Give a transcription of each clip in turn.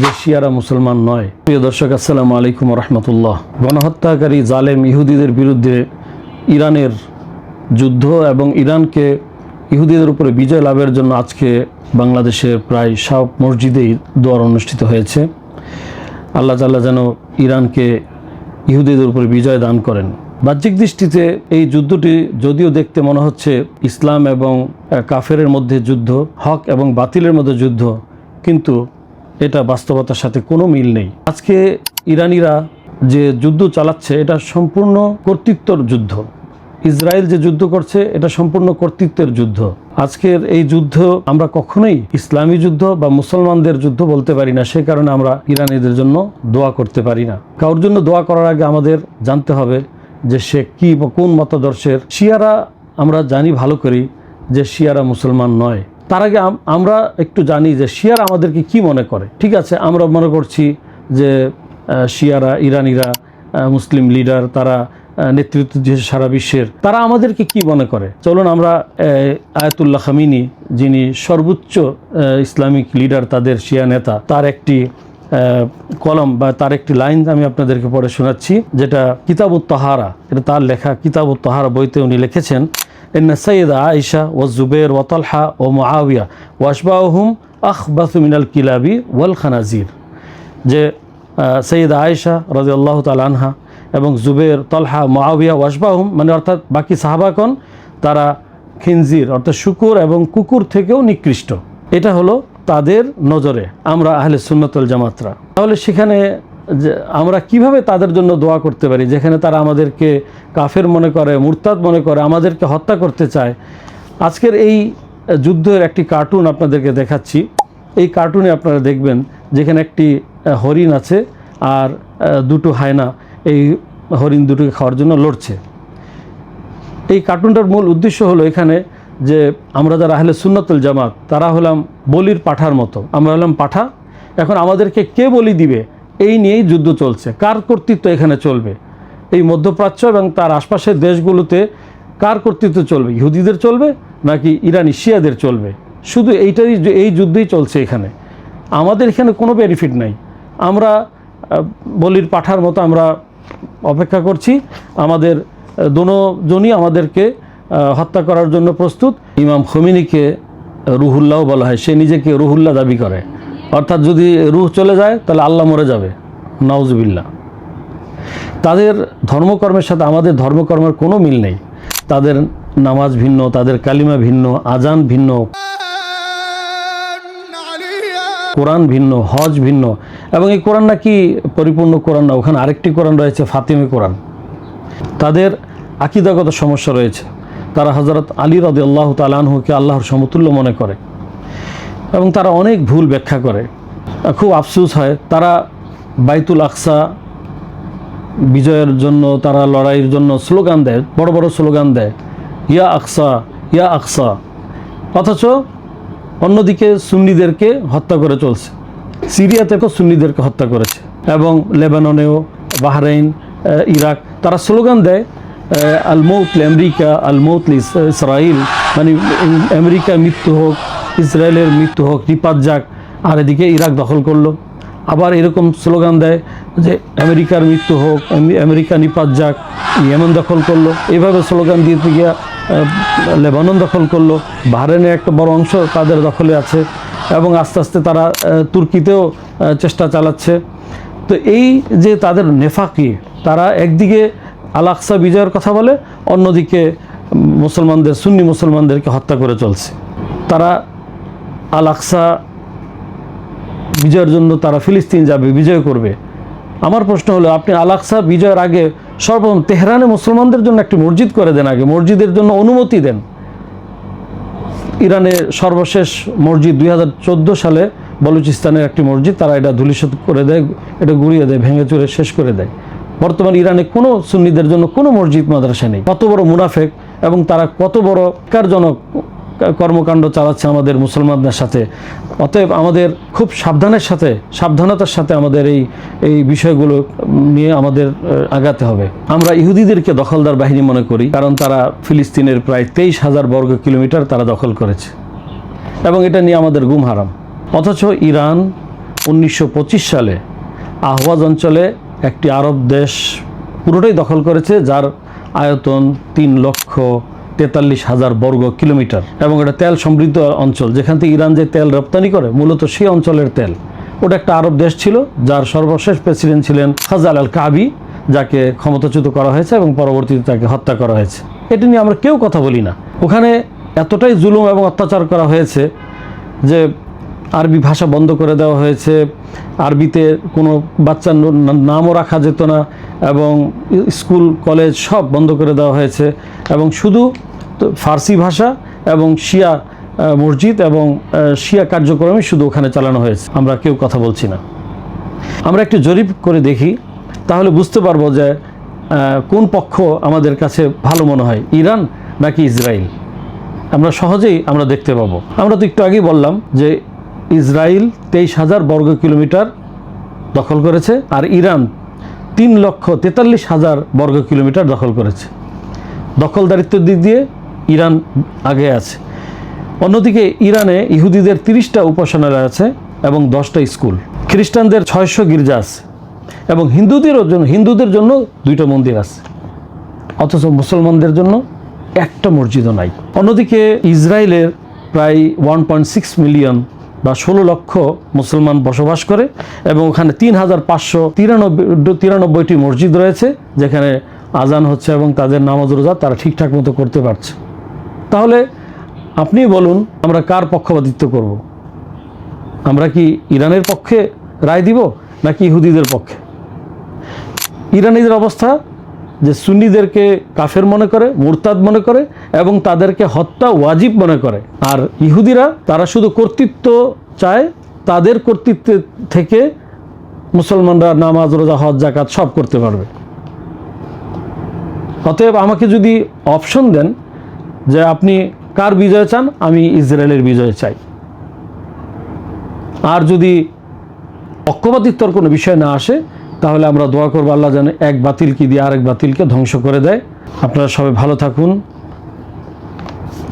যে শিয়ারা মুসলমান নয়। প্রিয় দর্শক, আসসালামু আলাইকুম রহমতুল্লাহ। গণহত্যাকারী জালেম ইহুদিদের বিরুদ্ধে ইরানের যুদ্ধ এবং ইরানকে ইহুদিদের উপরে বিজয় লাভের জন্য আজকে বাংলাদেশের প্রায় সব মসজিদেই দোয়ার অনুষ্ঠিত হয়েছে। আল্লাহ তাল্লাহ যেন ইরানকে ইহুদিদের উপরে বিজয় দান করেন। বাহ্যিক দৃষ্টিতে এই যুদ্ধটি যদিও দেখতে মনে হচ্ছে ইসলাম এবং কাফেরের মধ্যে যুদ্ধ, হক এবং বাতিলের মধ্যে যুদ্ধ, কিন্তু এটা বাস্তবতার সাথে কোনো মিল নেই। আজকে ইরানিরা যে যুদ্ধ চালাচ্ছে, এটা সম্পূর্ণ কর্তৃত্বর যুদ্ধ। ইসরায়েল যে যুদ্ধ করছে, এটা সম্পূর্ণ কর্তৃত্বের যুদ্ধ। আজকের এই যুদ্ধ আমরা কখনোই ইসলামী যুদ্ধ বা মুসলমানদের যুদ্ধ বলতে পারি না। সে কারণে আমরা ইরানিদের জন্য দোয়া করতে পারি না। কারোর জন্য দোয়া করার আগে আমাদের জানতে হবে যে সে কি বা কোন মতাদর্শের। শিয়ারা আমরা জানি ভালো করি যে শিয়ারা মুসলমান নয়। তার আগে আমরা একটু জানি যে শিয়ারা আমাদেরকে কি মনে করে। ঠিক আছে, আমরা মনে করছি যে শিয়ারা, ইরানিরা মুসলিম লিডার তারা নেতৃত্ব দিয়েছে সারা বিশ্বের। তারা আমাদেরকে কি মনে করে? চলুন আমরা আয়াতুল্লাহ খামিনি, যিনি সর্বোচ্চ ইসলামিক লিডার তাদের শিয়া নেতা, তার একটি কলম বা তার একটি লাইন আমি আপনাদেরকে পড়ে শোনাচ্ছি, যেটা কিতাবুত তাহারা এটা তার লেখা কিতাবুত তাহারা বইতে উনি লিখেছেন। إن السيدة عائشة والزبير وطلحة ومعاوية وأشباههم أخبث من الكلاب والخنازير যে সৈয়দ আয়েশা রাজি আল্লাহ আনহা এবং জুবের তলহা মাওয়াবিয়া ওয়াসবাহুম মানে অর্থাৎ বাকি সাহাবাকন তারা খিনজির অর্থাৎ শুকুর এবং কুকুর থেকেও নিকৃষ্ট এটা হলো তাদের নজরে আমরা আহলে সুন্নতুল জামাতরা তাহলে সেখানে যে আমরা কীভাবে তাদের জন্য দোয়া করতে পারি? যেখানে তারা আমাদেরকে কাফের মনে করে, মুরতাদ মনে করে, আমাদেরকে হত্যা করতে চায়। আজকের এই যুদ্ধের একটি কার্টুন আপনাদেরকে দেখাচ্ছি। এই কার্টুনে আপনারা দেখবেন যেখানে একটি হরিণ আছে আর দুটো হায়না এই হরিণ দুটোকে খাওয়ার জন্য লড়ছে। এই কার্টুনটার মূল উদ্দেশ্য হলো এখানে যে আমরা যারা আহলে সুন্নতুল জামাত, তারা হলাম বলির পাঠার মতো। আমরা হলাম পাঠা। এখন আমাদেরকে কে বলি দিবে? এই নিয়েই যুদ্ধ চলছে। কার কর্তৃত্ব এখানে চলবে? এই মধ্যপ্রাচ্য এবং তার আশপাশের দেশগুলোতে কার কর্তৃত্ব চলবে? ইহুদিদের চলবে নাকি ইরানি শিয়াদের চলবে? শুধু এইটারই এই যুদ্ধই চলছে এখানে। আমাদের এখানে কোনো বেনিফিট নাই। আমরা বলির পাঠার মতো আমরা অপেক্ষা করছি। আমাদের দোনোজনই আমাদেরকে হত্যা করার জন্য প্রস্তুত। ইমাম খমিনিকে রুহুল্লাহ বলা হয়। সে নিজেকে রুহুল্লাহ দাবি করে। অর্থাৎ যদি রুহ চলে যায়, তাহলে আল্লাহ মরে যাবে। নাউজবিল্লা তাদের ধর্মকর্মের সাথে আমাদের ধর্মকর্মের কোনো মিল নেই। তাদের নামাজ ভিন্ন, তাদের কালিমা ভিন্ন আজান ভিন্ন, কোরআন ভিন্ন, হজ ভিন্ন। এবং এই কোরআন নাকি পরিপূর্ণ কোরআন না? ওখানে আরেকটি কোরআন রয়েছে, ফাতিমি কোরআন। তাদের আকিদাগত সমস্যা রয়েছে। তারা হজরত আলী রদি আল্লাহ তালানহুকে আল্লাহর সমতুল্য মনে করে। এবং তারা অনেক ভুল ব্যাখ্যা করে। খুব আফসোস হয় তারা বাইতুল আকসা বিজয়ের জন্য তারা লড়াইয়ের জন্য স্লোগান দেয় বড় বড় স্লোগান দেয় ইয়া আকসা ইয়া আকসা। অথচ অন্যদিকে সুন্নিদেরকে হত্যা করে চলছে। সিরিয়াতেও সুন্নিদেরকে হত্যা করেছে। এবং লেবাননেও বাহরাইন ইরাক তারা স্লোগান দেয় আহ, আল মৌত আমেরিকা আল ইসরায়েল মানে আমেরিকা মৃত্যু হোক ইসরায়েলের মৃত্যু হোক নিপাত যাক, আর এদিকে ইরাক দখল করল। আবার এরকম স্লোগান দেয় যে, আমেরিকার মৃত্যু হোক, আম- আমেরিকা নিপাত যাক, ইয়েমেন দখল করল। এইভাবে স্লোগান দিতে গিয়া লেবানন দখল করল। বাহরেনের একটা বড় অংশ তাদের দখলে আছে এবং আস্তে আস্তে তারা তুর্কিতেও চেষ্টা চালাচ্ছে। তো এই যে তাদের নেফাকি, তারা একদিকে আল আকসা বিজয়ের কথা বলে, অন্যদিকে মুসলমানদের, সুন্নি মুসলমানদেরকে হত্যা করে চলছে। তারা আল আকসা বিজয়ের জন্য তারা ফিলিস্তিন যাবে, বিজয় করবে। আমার প্রশ্ন হলো, আপনি আলাকসা বিজয়ের আগে সর্বপ্রথম তেহরানে মুসলমানদের জন্য একটি মসজিদ করে দেন আগে, মসজিদের জন্য অনুমতি দেন। ইরানের সর্বশেষ মসজিদ দুই হাজার চোদ্দ সালে বলুচিস্তানের একটি মসজিদ, তারা এটা ধুলিসাত করে দেয়, এটা গুড়িয়ে দেয়, ভেঙে চুরে শেষ করে দেয়। বর্তমান ইরানে কোনো সুন্নিদের জন্য কোনো মসজিদ, মাদ্রাসা নেই। কত বড় মুনাফেক এবং তারা কত বড় কারজনক কর্মকাণ্ড চালাচ্ছে আমাদের মুসলমানদের সাথে। অতএব আমাদের খুব সাবধানের সাথে, সাবধানতার সাথে আমাদের এই এই বিষয়গুলো নিয়ে আমাদের আগাতে হবে। আমরা ইহুদিদেরকে দখলদার বাহিনী মনে করি, কারণ তারা ফিলিস্তিনের প্রায় তেইশ হাজার বর্গ কিলোমিটার তারা দখল করেছে। এবং এটা নিয়ে আমাদের গুম হারাম। অথচ ইরান উনিশশো পঁচিশ সালে আহওয়াজ অঞ্চলে একটি আরব দেশ পুরোটাই দখল করেছে, যার আয়তন তিন লক্ষ তেতাল্লিশ হাজার বর্গ কিলোমিটার। এবং এটা তেল সমৃদ্ধ অঞ্চল। যেখান থেকে ইরান যে তেল রপ্তানি করে, মূলত সেই অঞ্চলের তেল। ওটা একটা আরব দেশ ছিল, যার সর্বশেষ প্রেসিডেন্ট ছিলেন হাজাল আল কাবি যাকে ক্ষমতাচ্যুত করা হয়েছে এবং পরবর্তীতে তাকে হত্যা করা হয়েছে। এটি নিয়ে আমরা কেউ কথা বলি না। ওখানে এতটাই জুলুম এবং অত্যাচার করা হয়েছে যে আরবি ভাষা বন্ধ করে দেওয়া হয়েছে, আরবিতে কোনো বাচ্চার নামও রাখা যেত না, এবং স্কুল, কলেজ সব বন্ধ করে দেওয়া হয়েছে। এবং শুধু ফার্সি ভাষা এবং শিয়া মসজিদ এবং শিয়া কার্যক্রমে শুধু ওখানে চালানো হয়েছে। আমরা কেউ কথা বলছি না। আমরা একটু জরিপ করে দেখি, তাহলে বুঝতে পারব যে কোন পক্ষ আমাদের কাছে ভালো মনে হয়, ইরান নাকি ইসরায়েল আমরা সহজেই আমরা দেখতে পাবো। আমরা তো একটু আগেই বললাম যে ইসরায়েল তেইশ হাজার বর্গ কিলোমিটার দখল করেছে আর ইরান তিন লক্ষ তেতাল্লিশ হাজার বর্গ কিলোমিটার দখল করেছে। দখলদারিত্বের দিক দিয়ে ইরান আগে আছে। অন্যদিকে ইরানে ইহুদিদের তিরিশটা উপাসনালয় আছে এবং দশটা স্কুল। খ্রিস্টানদের ছয়শো গির্জা আছে এবং হিন্দুদেরও জন্য, হিন্দুদের জন্য দুইটা মন্দির আছে। অথচ মুসলমানদের জন্য একটা মসজিদও নাই। অন্যদিকে ইসরায়েলের প্রায় ওয়ান পয়েন্ট সিক্স মিলিয়ন বা ষোলো লক্ষ মুসলমান বসবাস করে এবং ওখানে তিন হাজার পাঁচশো তিরানব্বই তিরানব্বইটি মসজিদ রয়েছে, যেখানে আজান হচ্ছে এবং তাদের নামাজ রোজা তারা ঠিকঠাক মতো করতে পারছে। তাহলে আপনি বলুন, আমরা কার পক্ষপাতিত্ব করব? আমরা কি ইরানের পক্ষে রায় দিব, নাকি ইহুদিদের পক্ষে? ইরানিদের অবস্থা যে সুন্নিদেরকে কাফের মনে করে, মুরতাদ মনে করে, এবং তাদেরকে হত্যা ওয়াজিব মনে করে। আর ইহুদিরা, তারা শুধু কর্তৃত্ব চায়, তাদের কর্তৃত্ব থেকে মুসলমানরা নামাজ, রোজা, হজ জাকাত সব করতে পারবে। অতএব আমাকে যদি অপশন দেন যে আপনি কার বিজয় চান? আমি ইসরায়েলের বিজয় চাই। আর যদি পক্ষপাতিত্বর কোনো বিষয় না আসে, তাহলে আমরা দোয়া করব আল্লাহ যেন এক বাতিলকে দিয়ে আরেক বাতিলকে ধ্বংস করে দেয়। আপনারা সবাই ভালো থাকুন।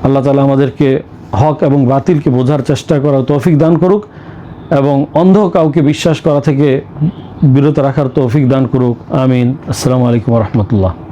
আল্লাহ তালা আমাদেরকে হক এবং বাতিলকে বোঝার চেষ্টা করার তৌফিক দান করুক এবং অন্ধ কাউকে বিশ্বাস করা থেকে বিরত রাখার তৌফিক দান করুক। আমিন। আসসালামু আলাইকুম রহমতুল্লাহ।